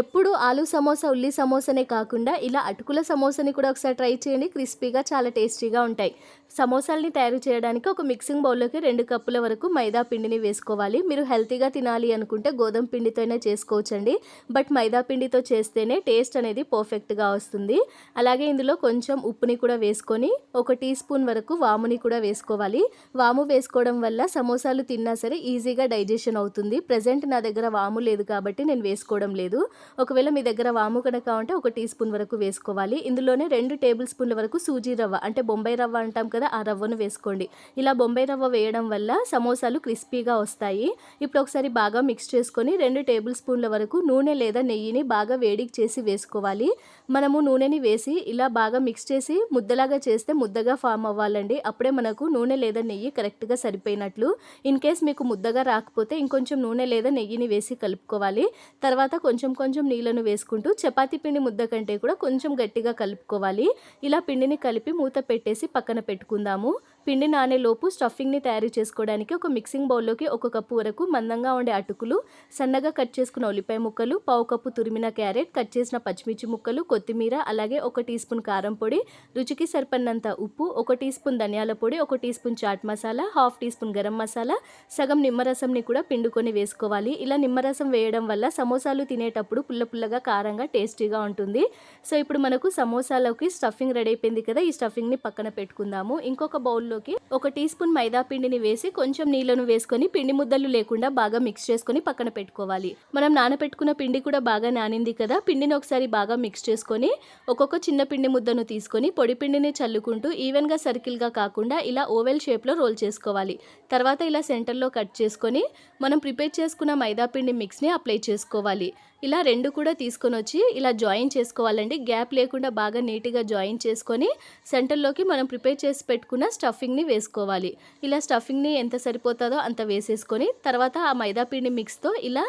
ఎప్పుడు ఆలు సమోసా ఉల్లి సమోసానే కాకుండా ఇలా అటుకుల సమోసాని కూడా ఒకసారి ట్రై చేయండి. క్రిస్పీగా చాలా టేస్టీగా ఉంటాయి. సమోసాల్ని తయారు చేయడానికి ఒక మిక్సింగ్ బౌల్లోకి రెండు కప్పుల వరకు మైదా పిండిని వేసుకోవాలి. మీరు హెల్తీగా తినాలి అనుకుంటే గోధుమ పిండితోనే చేసుకోవచ్చండి. బట్ మైదా పిండితో చేస్తేనే టేస్ట్ అనేది పర్ఫెక్ట్గా వస్తుంది. అలాగే ఇందులో కొంచెం ఉప్పుని కూడా వేసుకొని ఒక టీ స్పూన్ వరకు వాముని కూడా వేసుకోవాలి. వాము వేసుకోవడం వల్ల సమోసాలు తిన్నా సరే ఈజీగా డైజెషన్ అవుతుంది. ప్రజెంట్ నా దగ్గర వాము లేదు కాబట్టి నేను వేసుకోవడం లేదు. ఒకవేళ మీ దగ్గర వాము కనుక ఉంటే ఒక టీ స్పూన్ వరకు వేసుకోవాలి. ఇందులోనే రెండు టేబుల్ స్పూన్ల వరకు సూజీ రవ్వ అంటే బొంబాయి రవ్వ అంటాం కదా ఆ రవ్వను వేసుకోండి. ఇలా బొంబాయి రవ్వ వేయడం వల్ల సమోసాలు క్రిస్పీగా వస్తాయి. ఇప్పుడు ఒకసారి బాగా మిక్స్ చేసుకొని రెండు టేబుల్ స్పూన్ల వరకు నూనె లేదా నెయ్యిని బాగా వేడికి చేసి వేసుకోవాలి. మనము నూనెని వేసి ఇలా బాగా మిక్స్ చేసి ముద్దలాగా చేస్తే ముద్దగా ఫామ్ అవ్వాలండి. అప్పుడే మనకు నూనె లేదా నెయ్యి కరెక్ట్గా సరిపోయినట్లు. ఇన్ కేస్ మీకు ముద్దగా రాకపోతే ఇంకొంచెం నూనె లేదా నెయ్యిని వేసి కలుపుకోవాలి. తర్వాత కొంచెం కొంచెం కొంచెం నీళ్ళను వేసుకుంటూ చపాతీ పిండి ముద్ద కంటే కూడా కొంచెం గట్టిగా కలుపుకోవాలి. ఇలా పిండిని కలిపి మూత పెట్టేసి పక్కన పెట్టుకుందాము. పిండి నానేలోపు స్టఫింగ్ని తయారు చేసుకోవడానికి ఒక మిక్సింగ్ బౌల్లోకి ఒక కప్పు వరకు మందంగా ఉండే అటుకులు సన్నగా కట్ చేసుకున్న ఉల్లిపాయ ముక్కలు పావు కప్పు తురిమిన క్యారెట్ కట్ చేసిన పచ్చిమిర్చి ముక్కలు కొత్తిమీర అలాగే ఒక టీ స్పూన్ కారం పొడి రుచికి సరిపడినంత ఉప్పు ఒక టీ స్పూన్ ధనియాల పొడి ఒక teaspoon chaat masala half teaspoon garam masala సగం నిమ్మరసంని కూడా పిండుకొని వేసుకోవాలి. ఇలా నిమ్మరసం వేయడం వల్ల సమోసాలు తినేటప్పుడు పుల్ల పుల్లగా కారంగా టేస్టీగా ఉంటుంది. సో ఇప్పుడు మనకు సమోసాలోకి స్టఫింగ్ రెడీ అయిపోయింది కదా ఈ స్టఫింగ్ని పక్కన పెట్టుకుందాము. ఇంకొక పాత్రలోకి ఒక టీ స్పూన్ మైదా పిండిని వేసి కొంచెం నీళ్ళను వేసుకొని పిండి ముద్దలు లేకుండా బాగా మిక్స్ చేసుకొని పక్కన పెట్టుకోవాలి. మనం నానబెట్టుకున్న పిండి కూడా బాగా నానింది కదా పిండిని ఒకసారి బాగా మిక్స్ చేసుకొని ఒక్కొక్క చిన్న పిండి ముద్దను తీసుకొని పొడి పిండిని చల్లుకుంటూ ఈవెన్గా సర్కిల్గా కాకుండా ఇలా ఓవెల్ షేప్లో రోల్ చేసుకోవాలి. తర్వాత ఇలా సెంటర్లో కట్ చేసుకొని మనం ప్రిపేర్ చేసుకున్న మైదా పిండి మిక్స్ని అప్లై చేసుకోవాలి. ఇలా రెండు కూడా తీసుకొని వచ్చి ఇలా జాయిన్ చేసుకోవాలండి. గ్యాప్ లేకుండా బాగా నీట్గా జాయిన్ చేసుకొని సెంటర్లోకి మనం ప్రిపేర్ చేసి పెట్టుకున్న స్టఫ్ స్టఫింగ్ని వేసుకోవాలి. ఇలా స్టఫింగ్ని ఎంత సరిపోతుందో అంత వేసేసుకొని తర్వాత ఆ మైదాపిండి మిక్స్తో ఇలా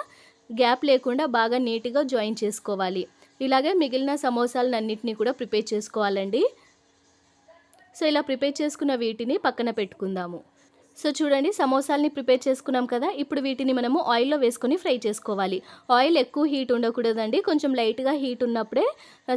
గ్యాప్ లేకుండా బాగా నీట్గా జాయిన్ చేసుకోవాలి. ఇలాగే మిగిలిన సమోసాలన్నింటినీ కూడా ప్రిపేర్ చేసుకోవాలండి. సో ఇలా ప్రిపేర్ చేసుకున్న వీటిని పక్కన పెట్టుకుందాము. సో చూడండి సమోసాల్ని ప్రిపేర్ చేసుకున్నాం కదా ఇప్పుడు వీటిని మనము ఆయిల్లో వేసుకొని ఫ్రై చేసుకోవాలి. ఆయిల్ ఎక్కువ హీట్ ఉండకూడదండి కొంచెం లైట్గా హీట్ ఉన్నప్పుడే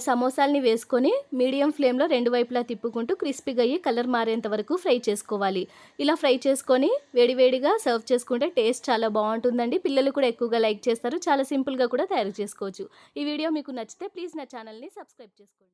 సమోసాల్ని వేసుకొని మీడియం ఫ్లేమ్లో రెండు వైపులా తిప్పుకుంటూ క్రిస్పీగా అయ్యి కలర్ మారేంత వరకు ఫ్రై చేసుకోవాలి. ఇలా ఫ్రై చేసుకొని వేడివేడిగా సర్వ్ చేసుకుంటే టేస్ట్ చాలా బాగుంటుందండి. పిల్లలు కూడా ఎక్కువగా లైక్ చేస్తారు చాలా సింపుల్గా కూడా తయారు చేసుకోవచ్చు. ఈ వీడియో మీకు నచ్చితే ప్లీజ్ నా ఛానల్ని సబ్స్క్రైబ్ చేసుకోండి.